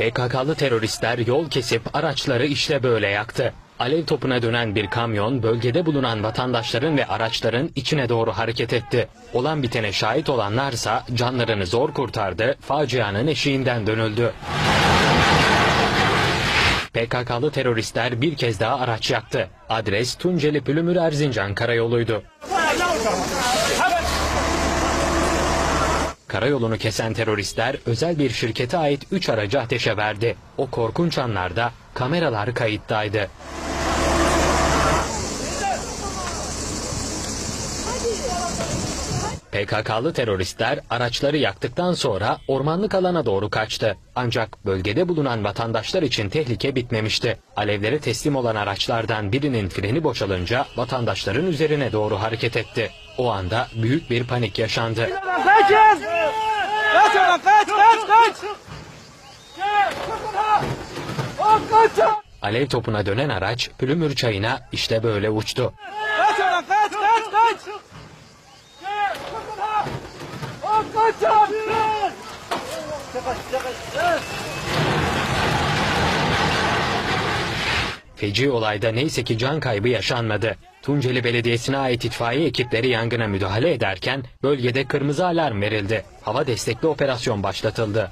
PKK'lı teröristler yol kesip araçları işte böyle yaktı. Alev topuna dönen bir kamyon bölgede bulunan vatandaşların ve araçların içine doğru hareket etti. Olan bitene şahit olanlarsa canlarını zor kurtardı, facianın eşiğinden dönüldü. PKK'lı teröristler bir kez daha araç yaktı. Adres Tunceli Pülümür Erzincan karayoluydu. Karayolunu kesen teröristler özel bir şirkete ait 3 aracı ateşe verdi. O korkunç anlarda kameralar kayıttaydı. PKK'lı teröristler araçları yaktıktan sonra ormanlık alana doğru kaçtı. Ancak bölgede bulunan vatandaşlar için tehlike bitmemişti. Alevlere teslim olan araçlardan birinin freni boşalınca vatandaşların üzerine doğru hareket etti. O anda büyük bir panik yaşandı. Kaçın! Kaç kaç kaç kaç! Alev topuna dönen araç Pülümür çayına işte böyle uçtu. Kaç oradan kaç kaç kaç! Kaçın! Feci olayda neyse ki can kaybı yaşanmadı. Tunceli Belediyesi'ne ait itfaiye ekipleri yangına müdahale ederken bölgede kırmızı alarm verildi. Hava destekli operasyon başlatıldı.